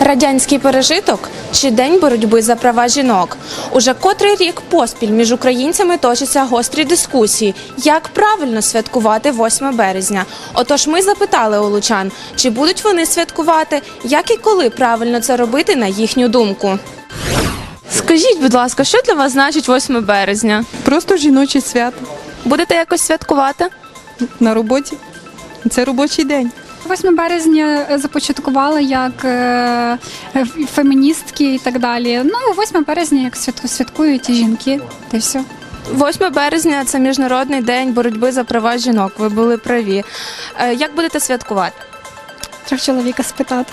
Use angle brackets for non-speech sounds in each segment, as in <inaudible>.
Радянський пережиток чи день боротьби за права жінок. Уже котрий рік поспіль між українцями точаться гострі дискусії, як правильно святкувати 8 березня. Отож, ми запитали у лучан, чи будуть вони святкувати, як і коли правильно це робити на їхню думку. Скажіть, будь ласка, що для вас значить 8 березня? Просто жіноче свято Будете якось святкувати? на роботі. Це робочий день. 8 березня започаткували як е, феміністки і так далі. Ну, 8 березня як святку- святкують і жінки, та й все. 8 березня це міжнародний день боротьби за права жінок. Ви були праві. Е, Як будете святкувати? Треба чоловіка спитати.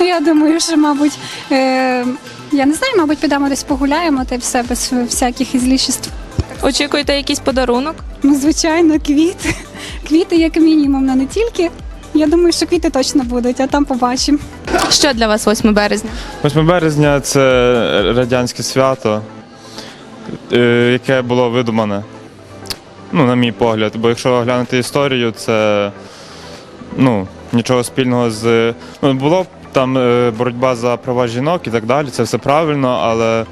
Я думаю, що, мабуть, е, я не знаю, мабуть, підемо десь погуляємо та все без всяких ізлішеств. Очікуєте якийсь подарунок? Ну, звичайно, квіти. <laughs> Квіти як мінімум, але не тільки. Я думаю, що квіти точно будуть, а там побачимо. Що для вас 8 березня? 8 березня це радянське свято, е, яке було видумане. Ну, на мій погляд. Бо якщо глянути історію, це ну, нічого спільного з. Ну, було б там е, боротьба за права жінок і так далі, це все правильно, але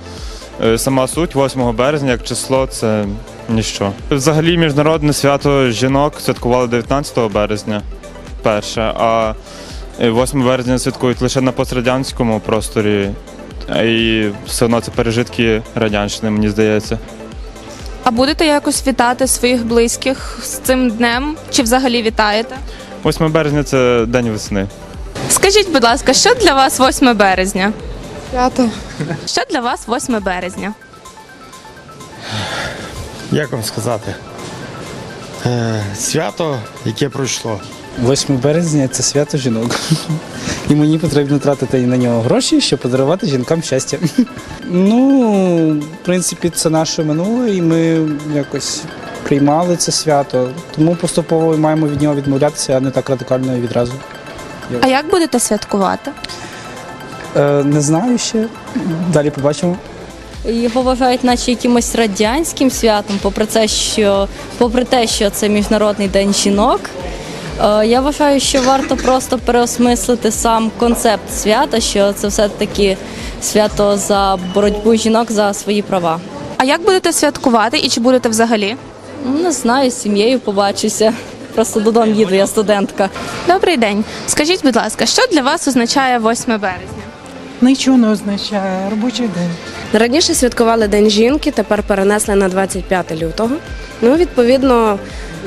е, сама суть 8 березня як число це ніщо. Взагалі, міжнародне свято жінок святкували 19 березня перше, а е, 8 березня святкують лише на пострадянському просторі. І все одно це пережитки радянщини, мені здається. А будете якось вітати своїх близьких з цим днем? Чи взагалі вітаєте? 8 березня це день весни. Скажіть, будь ласка, що для вас 8 березня? Свято. Що для вас 8 березня? Як вам сказати? Е, свято, яке пройшло. 8 березня це свято жінок. І мені потрібно тратити на нього гроші, щоб подарувати жінкам щастя. Ну, в принципі, це наше минуле, і ми якось приймали це свято. Тому поступово маємо від нього відмовлятися, а не так радикально і відразу. А як будете святкувати? Е, не знаю ще. Далі побачимо. Його вважають наче якимось радянським святом, попри те, що, попри те, що це Міжнародний день жінок. Е, Я вважаю, що варто просто переосмислити сам концепт свята, що це все-таки свято за боротьбу жінок за свої права. А як будете святкувати і чи будете взагалі? Ну, Не знаю, з сім'єю побачуся. Просто додому їду, я студентка. Добрий день. Скажіть, будь ласка, що для вас означає 8 березня? Нічого не означає робочий день. Раніше святкували День жінки, тепер перенесли на 25 лютого. Ну, відповідно,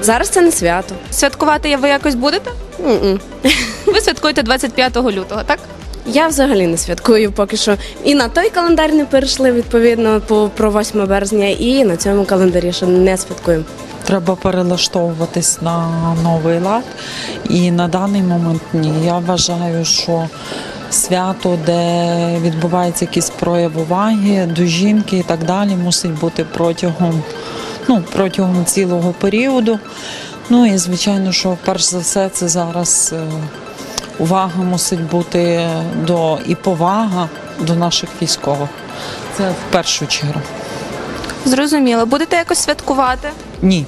зараз це не свято. Святкувати ви якось будете? М-м. Ви святкуєте 25 лютого, так? Я взагалі не святкую поки що. І на той календар не перейшли відповідно по про 8 березня, і на цьому календарі ще не святкуємо. Треба перелаштовуватись на новий лад. І на даний момент ні. Я вважаю, що свято, де відбувається якийсь прояв уваги до жінки і так далі, мусить бути протягом, ну, протягом цілого періоду. Ну і звичайно, що перш за все це зараз е, увага мусить бути до і повага до наших військових. Це в першу чергу. Зрозуміло. Будете якось святкувати? Ні.